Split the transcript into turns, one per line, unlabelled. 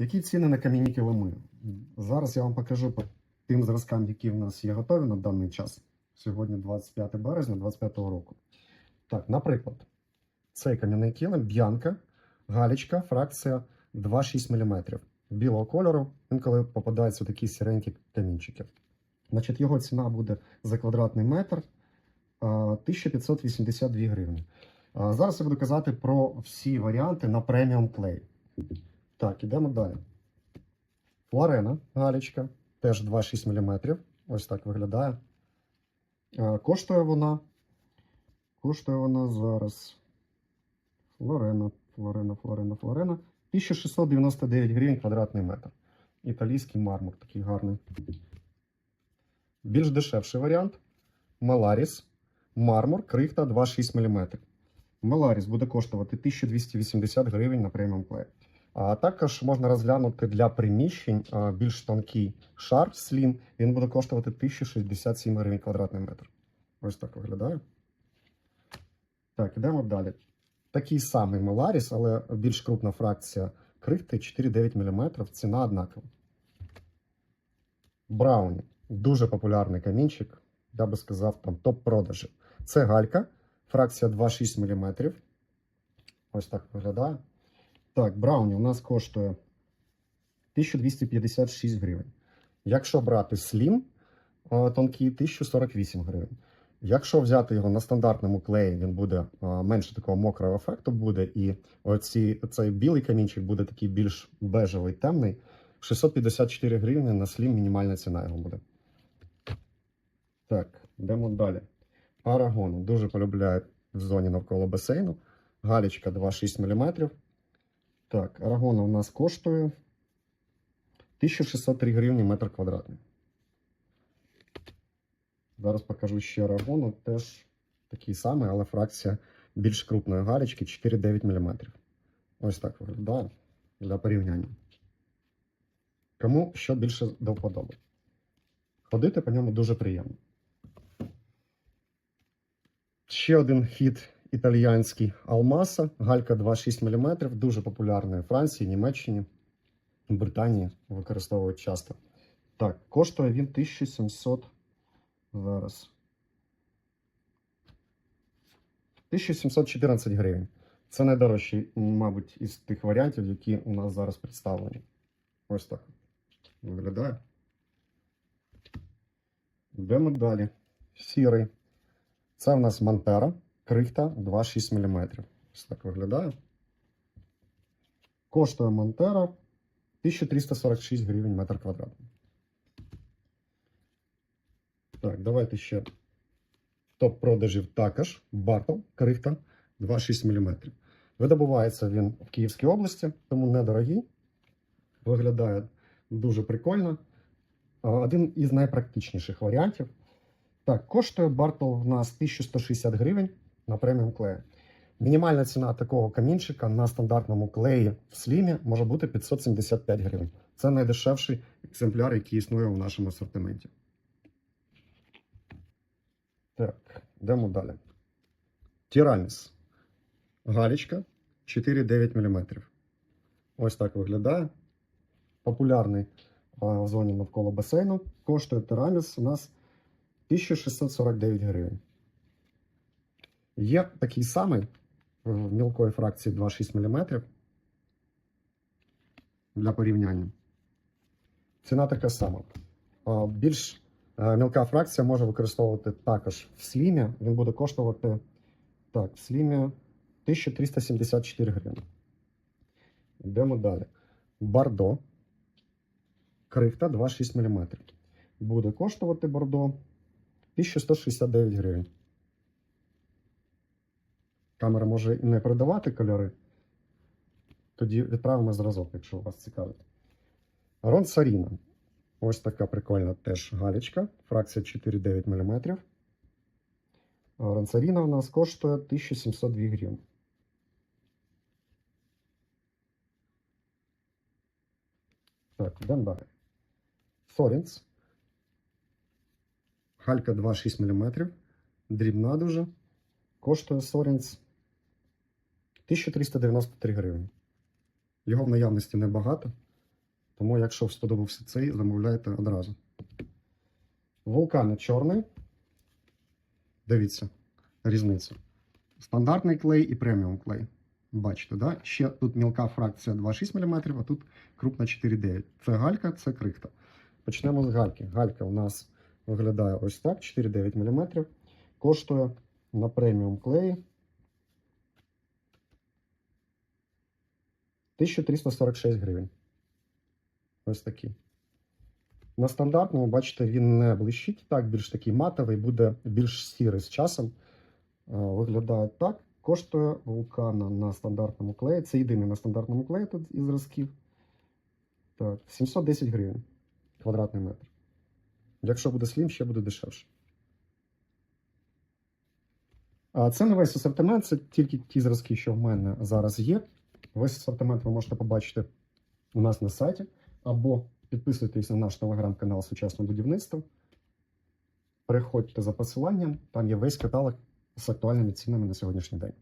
Які ціни на кам'яні килими? Зараз я вам покажу по тим зразкам, які в нас є готові на даний час. Сьогодні 25 березня 2025 року. Так, наприклад, цей кам'яний килим Б'янка, галічка, фракція 2,6 мм. Білого кольору, інколи попадаються такі сіренькі камінчики. Значить, його ціна буде за квадратний метр 1582 гривні. Зараз я буду казати про всі варіанти на преміум клей. Так, ідемо далі. Флорена галічка, теж 2,6 мм. Ось так виглядає. Е, Коштує вона. Коштує вона зараз. Флорена, Флорена, Флорена, Флорена. 1699 гривень квадратний метр. Італійський мармур такий гарний. Більш дешевший варіант. Меларіс. Мармур, крихта 2,6 мм. Меларіс буде коштувати 1280 гривень на преміум клей. А також можна розглянути для приміщень більш тонкий шар слім. Він буде коштувати 1067 гривень квадратний метр. Ось так виглядає. Так, ідемо далі. Такий самий Меларіс, але більш крупна фракція крихти 4,9 мм. Ціна однакова. Брауні. Дуже популярний камінчик. Я би сказав, там топ-продажі. Це галька, фракція 2,6 мм. Ось так виглядає. Так, Брауні у нас коштує 1256 гривень. Якщо брати слім е, тонкий, 1048 гривень. Якщо взяти його на стандартному клеї, він буде е, менше такого мокрого ефекту буде, і оці, цей білий камінчик буде такий більш бежевий, темний. 654 гривні на слім мінімальна ціна його буде. Так, йдемо далі. Арагон дуже полюбляють в зоні навколо басейну. Галічка 2,6 мм. Так, арагона у нас коштує 1603 гривні метр квадратний. Зараз покажу ще арагону. Теж такий самий, але фракція більш крупної галічки 4,9 мм. Ось так виглядає для порівняння. Кому що більше до вподоби. Ходити по ньому дуже приємно. Ще один хід італіянський Алмаса, галька 2,6 мм, дуже популярний у Франції, Німеччині, Британії використовують часто. Так, коштує він 1700 зараз. 1714 гривень. Це найдорожчий, мабуть, із тих варіантів, які у нас зараз представлені. Ось так виглядає. Йдемо далі. Сірий. Це в нас Монтера, крихта 2,6 мм. Ось так виглядає. Коштує Монтера 1346 гривень метр квадратний. Так, давайте ще топ продажів також. Бартл, крихта 2,6 мм. Видобувається він в Київській області, тому недорогий. Виглядає дуже прикольно. Один із найпрактичніших варіантів. Так, коштує Бартл в нас 1160 гривень на преміум клеї. Мінімальна ціна такого камінчика на стандартному клеї в слімі може бути 575 гривень. Це найдешевший екземпляр, який існує в нашому асортименті. Так, йдемо далі. Тіраніс. Галічка 4,9 мм. Ось так виглядає. Популярний в зоні навколо басейну. Коштує тираміс у нас 1649 гривень. Є такий самий в мілкої фракції 2,6 мм. Для порівняння. Ціна така сама. Більш е, мілка фракція може використовувати також в слімі. Він буде коштувати так, в слімі 1374 гривні. Йдемо далі. Бардо. Крихта 2,6 мм. Буде коштувати бордо 1169 гривень. Камера може не передавати кольори. Тоді відправимо зразок, якщо вас цікавить. Рон Саріна. Ось така прикольна теж галічка. Фракція 4,9 мм. Ронсаріна у нас коштує 1702 гривень. Так, йдемо далі. Сорінц. Галька 2,6 мм. Дрібна дуже. Коштує Сорінц 1393 гривні. Його в наявності небагато. Тому, якщо сподобався цей, замовляйте одразу. Вулкани чорний. Дивіться, різниця. Стандартний клей і преміум клей. Бачите, да? Ще тут мілка фракція 2,6 мм, а тут крупна 4,9. Це галька, це крихта. Почнемо з гальки. Галька у нас виглядає ось так: 4,9 мм. Коштує на преміум клеї 1346 гривень. Ось такий. На стандартному, бачите, він не блищить так, більш такий матовий, буде більш сірий з часом. Е, Виглядає так. Коштує вулкана на стандартному клеї. Це єдиний на стандартному клеї тут із зразків. Так, 710 гривень квадратний метр. Якщо буде слім, ще буде дешевше. А це весь асортимент, це тільки ті зразки, що в мене зараз є. Весь асортимент ви можете побачити у нас на сайті. Або підписуйтесь на наш телеграм-канал Сучасне будівництво. Переходьте за посиланням, там є весь каталог з актуальними цінами на сьогоднішній день.